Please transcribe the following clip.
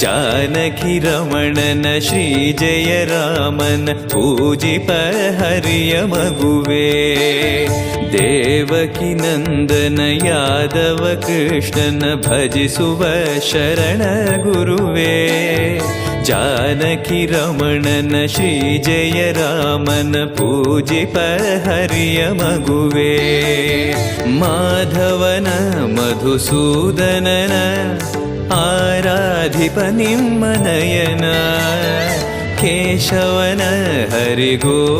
जानकिरमणन रमण न श्री जय रामन पूजिपहर्यमगुवे नन्दन यादव कृष्णन भजसुव शरण गुरुवे। जानकी रमण न श्री जय रामन मगुवे। माधवन मधुसूदनन आराधिप निम्मनयना केशवन हरिगो